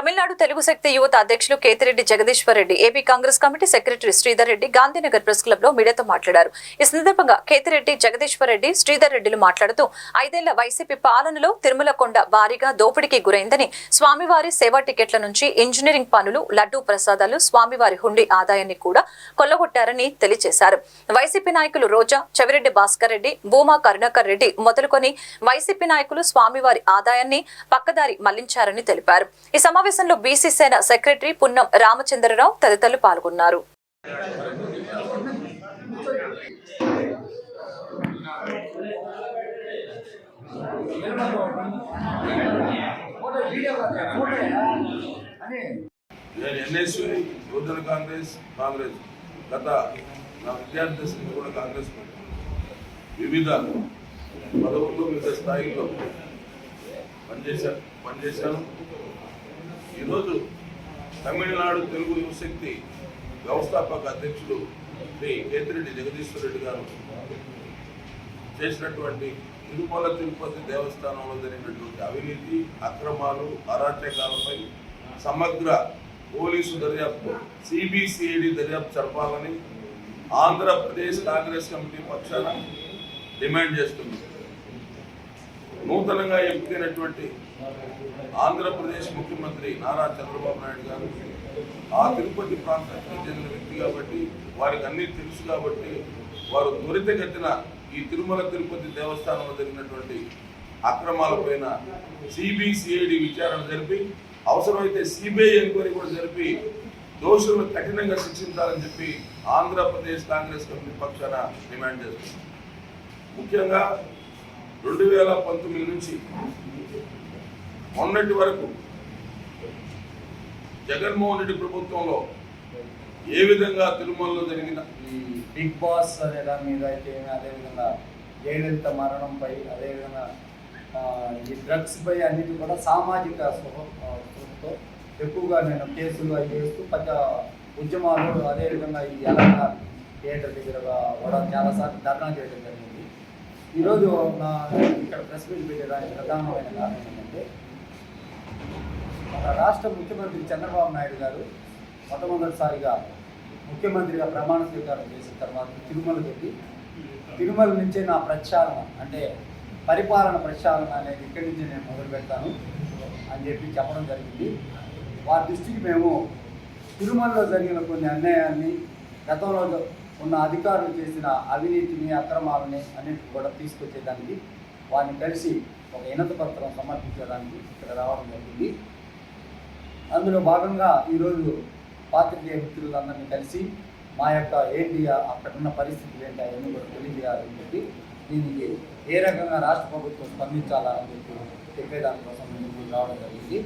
తమిళనాడు తెలుగు శక్తి యువత అధ్యక్షులు Kethireddy Jagadeeshwar Reddy AP Congress committee secretary Sridhar Reddy Gandhinagar press క్లబ్లో మీడియాతో మాట్లాడారు. ఈ సందర్భంగా కేతిరెడ్డి జగదీశ్వర్ రెడ్డి శ్రీధర్ రెడ్డిలు మాట్లాడుతూ ఐదేళ్ళ వైసీపీ పాలనలో తిరుమల కొండ భారీగా దోపిడీకి గురైందని స్వామివారి సేవా టికెట్ల నుంచి ఇంజనీరింగ్ పనులు లడ్డూ ప్రసాదాలు స్వామివారి హుండీ ఆదాయాన్ని కూడా కొల్లగొట్టారని తెలియజేశారు. వైసీపీ నాయకులు రోజా చెవిరెడ్డి భాస్కర్ రెడ్డి భూమా కరుణాకర్ రెడ్డి మొదలుకొని వైసీపీ నాయకులు స్వామివారి ఆదాయాన్ని పక్కదారి మళ్ళించారని తెలిపారు. ఈ సమావేశంలో బీసీ సేన సెక్రటరీ పున్నం రామచంద్రరావు తదితరులు పాల్గొన్నారు. నేను యువజన కాంగ్రెస్ కాంగ్రెస్. గత నా విద్యార్థి కూడా కాంగ్రెస్ వివిధ పదవుల్లో వివిధ స్థాయిల్లో పనిచేశాను పనిచేశాను. ఈరోజు తమిళనాడు తెలుగు యువశక్తి వ్యవస్థాపక అధ్యక్షుడు శ్రీ కేతిరెడ్డి జగదీశ్వర్ రెడ్డి గారు చేసినటువంటి తిరుమల తిరుపతి దేవస్థానంలో జరిగినటువంటి అవినీతి అక్రమాలు అరాచకాలపై సమగ్ర పోలీసు దర్యాప్తు సిబిసిఐడి దర్యాప్తు జరపాలని ఆంధ్రప్రదేశ్ కాంగ్రెస్ కమిటీ పక్షాన డిమాండ్ చేస్తుంది. నూతనంగా ఎంపికైనటువంటి ఆంధ్రప్రదేశ్ ముఖ్యమంత్రి నారా చంద్రబాబు నాయుడు గారు ఆ తిరుపతి ప్రాంతానికి చెందిన వ్యక్తి కాబట్టి వారికి అన్నీ తెలుసు కాబట్టి వారు త్వరితగతిన ఈ తిరుమల తిరుపతి దేవస్థానంలో జరిగినటువంటి అక్రమాలపైన సిబిసిఐడి విచారణ జరిపి అవసరమైతే సిబిఐ ఎంక్వైరీ కూడా జరిపి దోషులను కఠినంగా శిక్షించాలని చెప్పి ఆంధ్రప్రదేశ్ కాంగ్రెస్ కమిటీ పక్షాన డిమాండ్ చేస్తుంది ముఖ్యంగా రెండు వేల పంతొమ్మిది నుంచి మొన్నటి వరకు జగన్మోహన్ రెడ్డి ప్రభుత్వంలో ఏ విధంగా తిరుమలలో జరిగిన ఈ బిగ్ బాస్ అనే దాని మీద అయితే అదేవిధంగా జయలలిత మరణంపై అదేవిధంగా ఈ డ్రగ్స్ పై అన్నిటి కూడా సామాజిక స్పృహ- స్పృహతో ఎక్కువగా నేను కేసులు అవి చేస్తూ పెద్ద ఉద్యమాలు అదేవిధంగా ఈ ఎలా థియేటర్ దగ్గర కూడా చాలాసార్లు ధర్నా చేయడం జరిగింది. ఈరోజు నా ఇక్కడ ప్రెస్ మీట్ పెట్టేదానికి ప్రధానమైన కారణం ఏంటంటే మన రాష్ట్ర ముఖ్యమంత్రి చంద్రబాబు నాయుడు గారు మొట్టమొదటిసారిగా ముఖ్యమంత్రిగా ప్రమాణ స్వీకారం చేసిన తర్వాత తిరుమల వెళ్ళి తిరుమల నుంచే నా ప్రక్షాళన అంటే పరిపాలన ప్రక్షాళన అనేది ఇక్కడి నుంచి నేను మొదలు పెడతాను అని చెప్పి చెప్పడం జరిగింది. వారి దృష్టికి మేము తిరుమలలో జరిగిన కొన్ని అన్యాయాన్ని గతంలో ఉన్న అధికారులు చేసిన అవినీతిని అక్రమాలని అన్నింటిని కూడా తీసుకొచ్చేదానికి వారిని కలిసి ఒక ఇనత పత్రం సమర్పించడానికి ఇక్కడ రావడం జరిగింది. అందులో భాగంగా ఈరోజు పాత్రికేయ మిత్రులందరినీ కలిసి మా యొక్క ఏంటి అక్కడ ఉన్న పరిస్థితులు ఏంటి అవన్నీ కూడా తెలియజేయాలని చెప్పి దీనికి ఏ రకంగా రాష్ట్ర ప్రభుత్వం స్పందించాలా అని చెప్పి చెప్పేదానికోసం మేము రావడం జరిగింది.